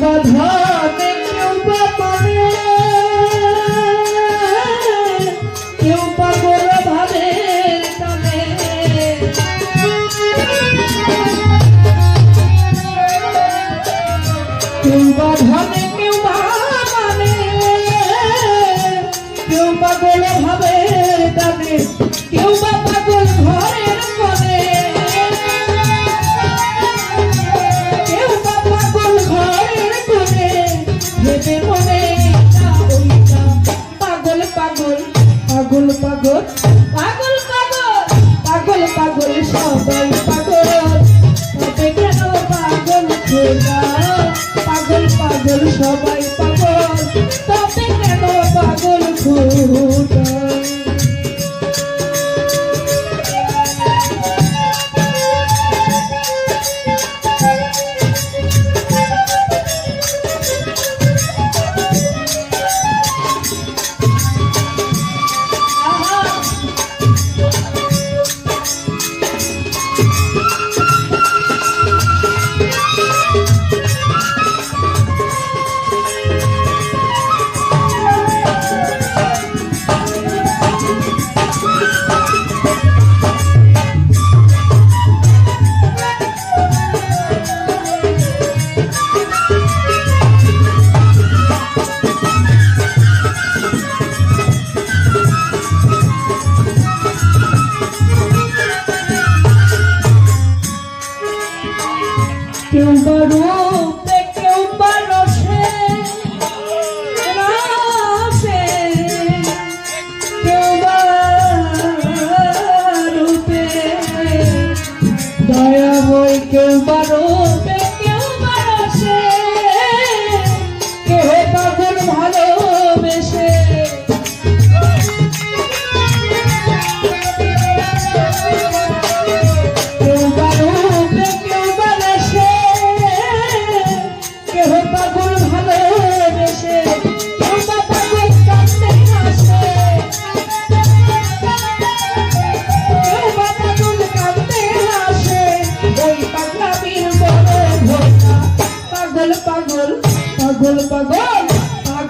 বাধা ফুল পাখি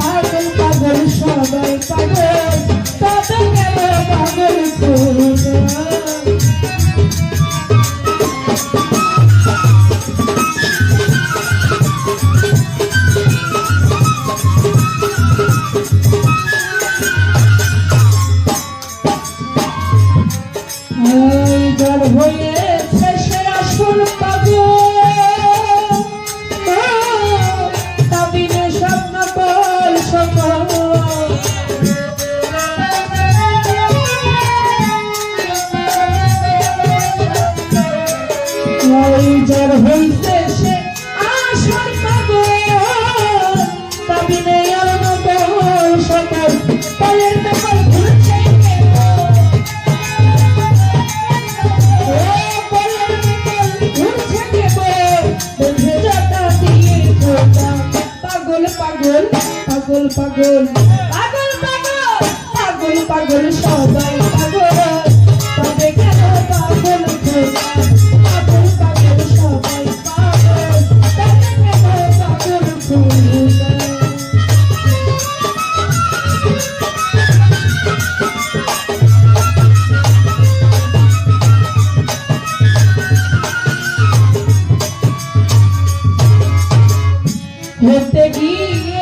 পাগল পাগল সবাই পাগল। পাগল গেল পাগল করুন পাগল। পাগল পাগল। পাগল পাগল সবাই পাগল। তবে কেন পাগল পাগল পাগল সবাই পাগল। তবে কেন পাগল হতে গিয়ে